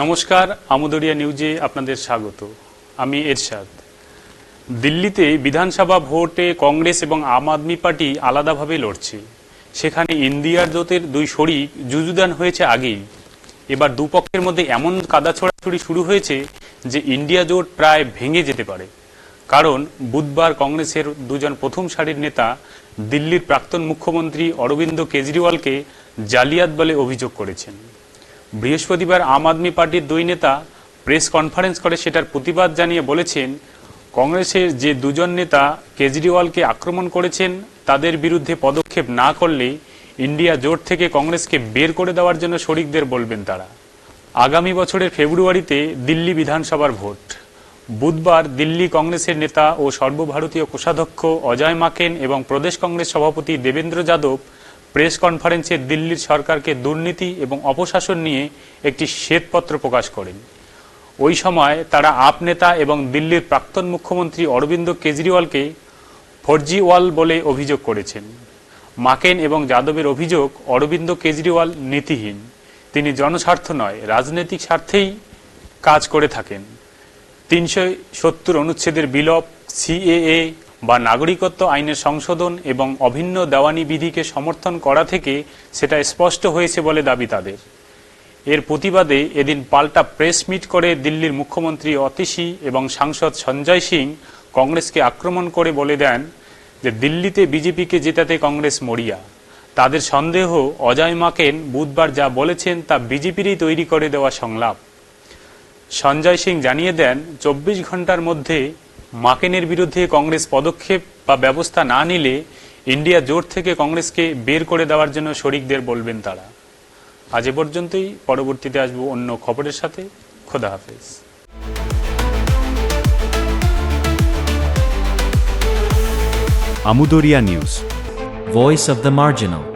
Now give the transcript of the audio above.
নমস্কার, আমুদরিয়া নিউজে আপনাদের স্বাগত। আমি এরশাদ। দিল্লিতে বিধানসভা ভোটে কংগ্রেস এবং আম আদমি পার্টি আলাদাভাবে লড়ছে। সেখানে ইন্ডিয়ার জোটের দুই শরিক যুযুদান হয়েছে আগেই। এবার দুপক্ষের মধ্যে এমন কাদা ছোড়াছড়ি শুরু হয়েছে যে ইন্ডিয়া জোট প্রায় ভেঙে যেতে পারে। কারণ বুধবার কংগ্রেসের দুজন প্রথম সারির নেতা, দিল্লির প্রাক্তন মুখ্যমন্ত্রী অরবিন্দ কেজরিওয়ালকে জালিয়াত বলে অভিযোগ করেছেন। বৃহস্পতিবার আম আদমি পার্টির দুই নেতা প্রেস কনফারেন্স করে সেটার প্রতিবাদ জানিয়ে বলেছেন, কংগ্রেসের যে দুজন নেতা কেজরিওয়ালকে আক্রমণ করেছেন, তাদের বিরুদ্ধে পদক্ষেপ না করলে ইন্ডিয়া জোট থেকে কংগ্রেসকে বের করে দেওয়ার জন্য শরিকদের বলবেন তারা। আগামী বছরের ফেব্রুয়ারিতে দিল্লি বিধানসভার ভোট। বুধবার দিল্লি কংগ্রেসের নেতা ও সর্বভারতীয় কোষাধ্যক্ষ অজয় মাকেন এবং প্রদেশ কংগ্রেস সভাপতি দেবেন্দ্র যাদব প্রেস কনফারেন্সে দিল্লির সরকারকে দুর্নীতি এবং অপশাসন নিয়ে একটি শ্বেতপত্র প্রকাশ করেন। ওই সময় তারা আপ নেতা এবং দিল্লির প্রাক্তন মুখ্যমন্ত্রী অরবিন্দ কেজরিওয়ালকে ফর্জিওয়াল বলে অভিযোগ করেছেন। মাকেন এবং যাদবের অভিযোগ অরবিন্দ কেজরিওয়াল নীতিহীন। তিনি জনস্বার্থ নয়, রাজনৈতিক স্বার্থেই কাজ করে থাকেন। তিনশো সত্তর অনুচ্ছেদের বিলোপ, সিএএ বা নাগরিকত্ব আইনের সংশোধন এবং অভিন্ন দেওয়ানি বিধিকে সমর্থন করা থেকে সেটা স্পষ্ট হয়েছে বলে দাবি তাদের। এর প্রতিবাদে এদিন পাল্টা প্রেস মিট করে দিল্লির মুখ্যমন্ত্রী অতিশী এবং সাংসদ সঞ্জয় সিং কংগ্রেসকে আক্রমণ করে বলে দেন যে দিল্লিতে বিজেপিকে জেতাতে কংগ্রেস মরিয়া। তাদের সন্দেহ অজয় মাকেন বুধবার যা বলেছেন তা বিজেপিরই তৈরি করে দেওয়া সংলাপ। সঞ্জয় সিং জানিয়ে দেন, চব্বিশ ঘণ্টার মধ্যে মাকেনের বিরুদ্ধে কংগ্রেস পদক্ষেপ বা ব্যবস্থা না নিলে ইন্ডিয়া জোট থেকে কংগ্রেসকে বের করে দেওয়ার জন্য শরিকদের বলবেন তারা। আজ এ পর্যন্তই। পরবর্তীতে আসব অন্য খবরের সাথে। খোদা হাফেজ। আমুদরিয়া news, voice of the Marginal.